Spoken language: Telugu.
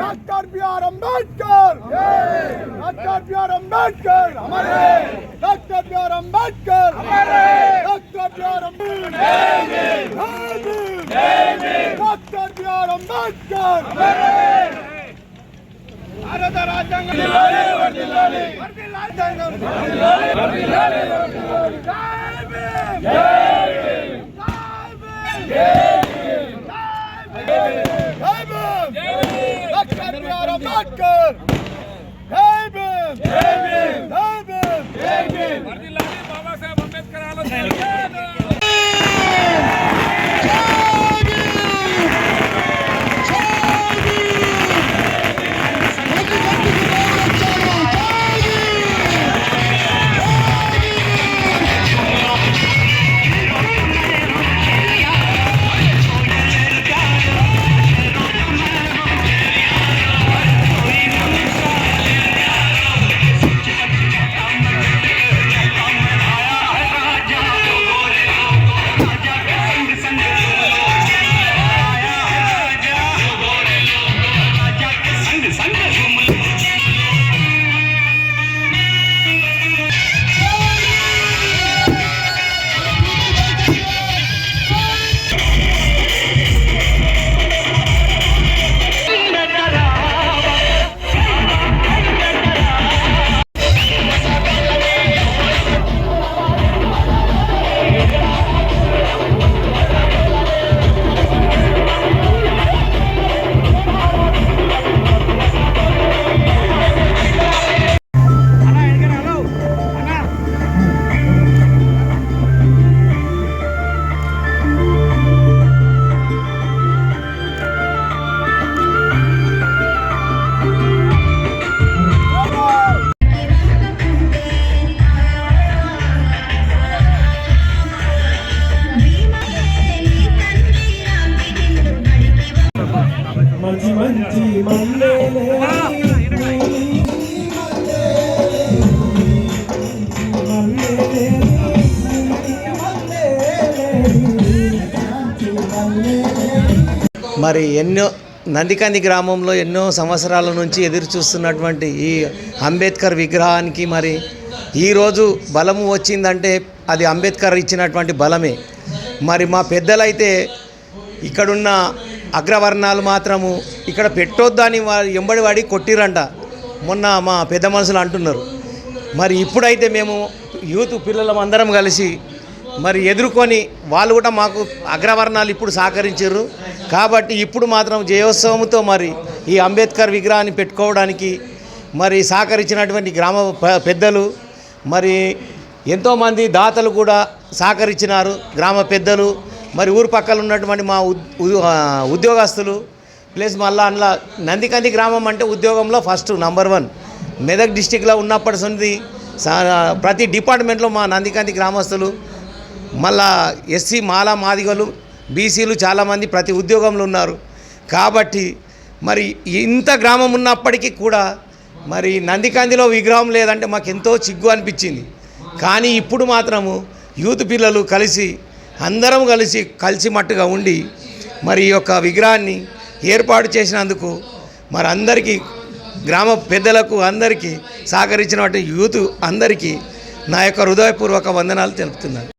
doctor BR Ambedkar doctor BR Ambedkar హమారే doctor BR Ambedkar హమారే doctor BR Ambedkar doctor BR Ambedkar భారత రాజ్యాంగం వర్ధిల్లాలి రాజ్యాంగం వర్ధిల్లాలి జై భీమ్ జై అంబేద్కర్ జై భీమ్ జై భీమ్ జై భీమ్ బాబాసాహెబ్ అంబేద్కర్ ఆలోచన మరి ఎన్నో నందికంది గ్రామంలో ఎన్నో సంవత్సరాల నుంచి ఎదురు చూస్తున్నటువంటి ఈ అంబేద్కర్ విగ్రహానికి మరి ఈరోజు బలము వచ్చిందంటే అది అంబేద్కర్ ఇచ్చినటువంటి బలమే. మరి మా పెద్దలైతే ఇక్కడున్న అగ్రవర్ణాలు మాత్రము ఇక్కడ పెట్టొద్దని వారు ఎంబడి వాడి కొట్టిరంట. మొన్న మా పెద్ద మనుషులు అంటున్నారు. మరి ఇప్పుడైతే మేము యూత్ పిల్లలం అందరం కలిసి మరి ఎదుర్కొని వాళ్ళు కూడా మాకు అగ్రవర్ణాలు ఇప్పుడు సహకరించారు. కాబట్టి ఇప్పుడు మాత్రం జయోత్సవంతో మరి ఈ అంబేద్కర్ విగ్రహాన్ని పెట్టుకోవడానికి మరి సహకరించినటువంటి గ్రామ పెద్దలు మరి ఎంతోమంది దాతలు కూడా సహకరించినారు గ్రామ పెద్దలు. మరి ఊరు పక్కల ఉన్నటువంటి మా ఉద్- ఉద్యోగస్తులు ప్లస్ మళ్ళీ అందులో నందికంది గ్రామం అంటే ఉద్యోగంలో ఫస్ట్ నంబర్ వన్. మెదక్ డిస్టిక్లో ఉన్నప్పటి నుండి ప్రతి డిపార్ట్మెంట్లో మా నందికంది గ్రామస్తులు మళ్ళా ఎస్సీ మాలా మాదిగలు బీసీలు చాలామంది ప్రతి ఉద్యోగంలో ఉన్నారు. కాబట్టి మరి ఇంత గ్రామం ఉన్నప్పటికీ కూడా మరి నందికందిలో విగ్రహం లేదంటే మాకు ఎంతో చిగ్గు అనిపించింది. కానీ ఇప్పుడు మాత్రము యూత్ పిల్లలు కలిసి అందరం కలిసి కలిసిమట్టుగా ఉండి మరి ఈ యొక్క విగ్రహాన్ని ఏర్పాటు చేసినందుకు మరి అందరికీ గ్రామ పెద్దలకు అందరికీ సహకరించినటువంటి యూత్ అందరికీ నా యొక్క హృదయపూర్వక వందనాలు తెలుపుతున్నాను.